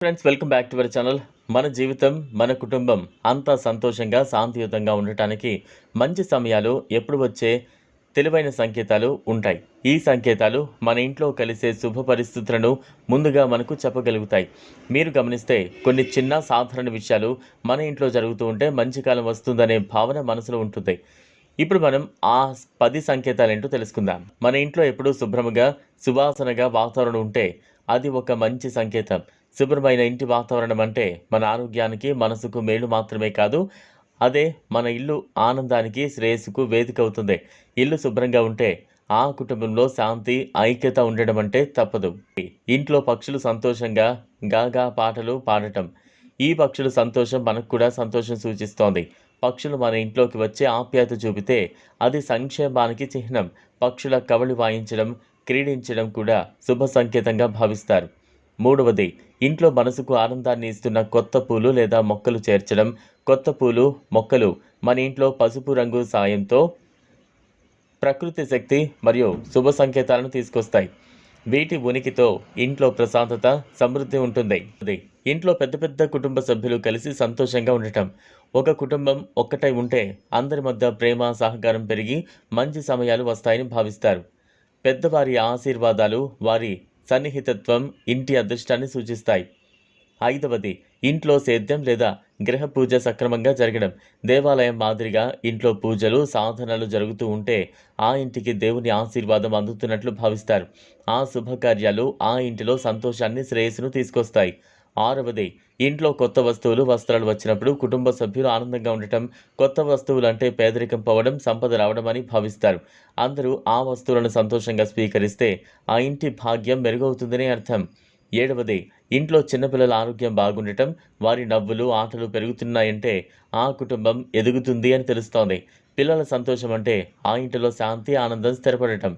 Friends welcome back to our channel మన జీవితం మన కుటుంబం అంతా సంతోషంగా శాంతియుతంగా ఉండటానికి మంచి సమయాలు ఎప్పుడు వచ్చే తెలివైన సంకేతాలు ఉంటాయి. ఈ సంకేతాలు మన ఇంట్లో కలిసే శుభ పరిస్థితులను ముందుగా మనకు చెప్పగలుగుతాయి. మీరు గమనిస్తే కొన్ని చిన్న సాధారణ విషయాలు మన ఇంట్లో జరుగుతూ ఉంటే మంచి కాలం వస్తుందనే భావన మనసులో ఉంటుంది. ఇప్పుడు మనం ఆ పది సంకేతాలు ఏంటో తెలుసుకుందాం. మన ఇంట్లో ఎప్పుడూ శుభ్రముగా సువాసనగా వాతావరణం ఉంటే అది ఒక మంచి సంకేతం. శుభ్రమైన ఇంటి వాతావరణం అంటే మన ఆరోగ్యానికి మనసుకు మేలు మాత్రమే కాదు అదే మన ఇల్లు ఆనందానికి శ్రేయస్సుకు వేదిక అవుతుంది. ఇల్లు శుభ్రంగా ఉంటే ఆ కుటుంబంలో శాంతి ఐక్యత ఉండడం అంటే తప్పదు. ఇంట్లో పక్షులు సంతోషంగా గాగా పాటలు పాడటం. ఈ పక్షుల సంతోషం మనకు కూడా సంతోషం సూచిస్తోంది. పక్షులు మన ఇంట్లోకి వచ్చే ఆప్యాయత చూపితే అది సంక్షేమానికి చిహ్నం. పక్షుల కవళి వాయించడం క్రీడించడం కూడా శుభ సంకేతంగా భావిస్తారు. మూడవది ఇంట్లో మనసుకు ఆనందాన్ని ఇస్తున్న కొత్త పూలు లేదా మొక్కలు చేర్చడం. కొత్త పూలు మొక్కలు మన ఇంట్లో పసుపు రంగు సాయంతో ప్రకృతి శక్తి మరియు శుభ సంకేతాలను తీసుకొస్తాయి. వీటి ఉనికితో ఇంట్లో ప్రశాంతత సమృద్ధి ఉంటుంది. అది ఇంట్లో పెద్ద పెద్ద కుటుంబ సభ్యులు కలిసి సంతోషంగా ఉండటం. ఒక కుటుంబం ఒక్కటై ఉంటే అందరి మధ్య ప్రేమ సహకారం పెరిగి మంచి సమయాలు వస్తాయని భావిస్తారు. పెద్దవారి ఆశీర్వాదాలు వారి సన్నిహితత్వం ఇంటి అదృష్టాన్ని సూచిస్తాయి. ఐదవది ఇంట్లో సేద్యం లేదా గ్రహ పూజ సక్రమంగా జరగడం. దేవాలయం మాదిరిగా ఇంట్లో పూజలు సాధనలు జరుగుతూ ఉంటే ఆ ఇంటికి దేవుని ఆశీర్వాదం అందుతున్నట్లు భావిస్తారు. ఆ శుభకార్యాలు ఆ ఇంటిలో సంతోషాన్ని శ్రేయస్సును తీసుకొస్తాయి. ఆరవది. ఇంట్లో కొత్త వస్తువులు వస్త్రాలు వచ్చినప్పుడు కుటుంబ సభ్యులు ఆనందంగా ఉండటం కొత్త వస్తువులు అంటే పేదరికం పోవడం సంపద రావడం అని భావిస్తారు. అందరూ ఆ వస్తువులను సంతోషంగా స్వీకరిస్తే ఆ ఇంటి భాగ్యం మెరుగవుతుందని అర్థం. ఏడవది. ఇంట్లో చిన్నపిల్లల ఆరోగ్యం బాగుండటం వారి నవ్వులు ఆటలు పెరుగుతున్నాయంటే ఆ కుటుంబం ఎదుగుతుంది అని తెలుస్తోంది. పిల్లల సంతోషం అంటే ఆ ఇంటిలో శాంతి ఆనందం స్థిరపడటం.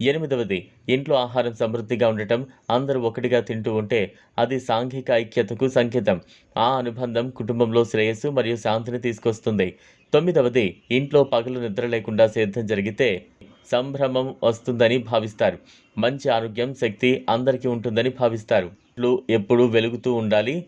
ఎనిమిదవది ఇంట్లో ఆహారం సమృద్ధిగా ఉండటం అందరూ ఒకటిగా తింటూ ఉంటే అది సాంఘిక ఐక్యతకు సంకేతం. ఆ అనుబంధం కుటుంబంలో శ్రేయస్సు మరియు శాంతిని తీసుకొస్తుంది. తొమ్మిదవది ఇంట్లో పగలు నిద్ర లేకుండా సేద్యం జరిగితే సంభ్రమం వస్తుందని భావిస్తారు. మంచి ఆరోగ్యం శక్తి అందరికీ ఉంటుందని భావిస్తారు. ఇల్లు ఎప్పుడూ వెలుగుతూ ఉండాలి.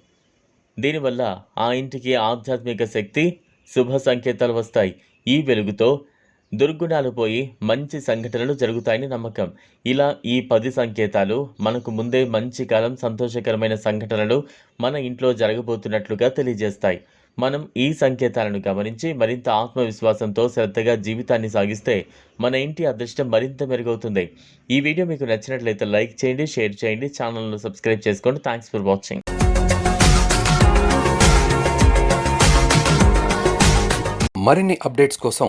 దీనివల్ల ఆ ఇంటికి ఆధ్యాత్మిక శక్తి శుభ సంకేతాలు వస్తాయి. ఈ వెలుగుతో దుర్గుణాలు పోయి మంచి సంఘటనలు జరుగుతాయని నమ్మకం. ఇలా ఈ పది సంకేతాలు మనకు ముందే మంచి కాలం సంతోషకరమైన సంఘటనలు మన ఇంట్లో జరగబోతున్నట్లుగా తెలియజేస్తాయి. మనం ఈ సంకేతాలను గమనించి మరింత ఆత్మవిశ్వాసంతో శ్రద్ధగా జీవితాన్ని సాగిస్తే మన ఇంటి అదృష్టం మరింత మెరుగవుతుంది. ఈ వీడియో మీకు నచ్చినట్లయితే లైక్ చేయండి షేర్ చేయండి ఛానల్ను సబ్స్క్రైబ్ చేసుకోండి. Thanks for watching. మరిన్ని అప్డేట్స్ కోసం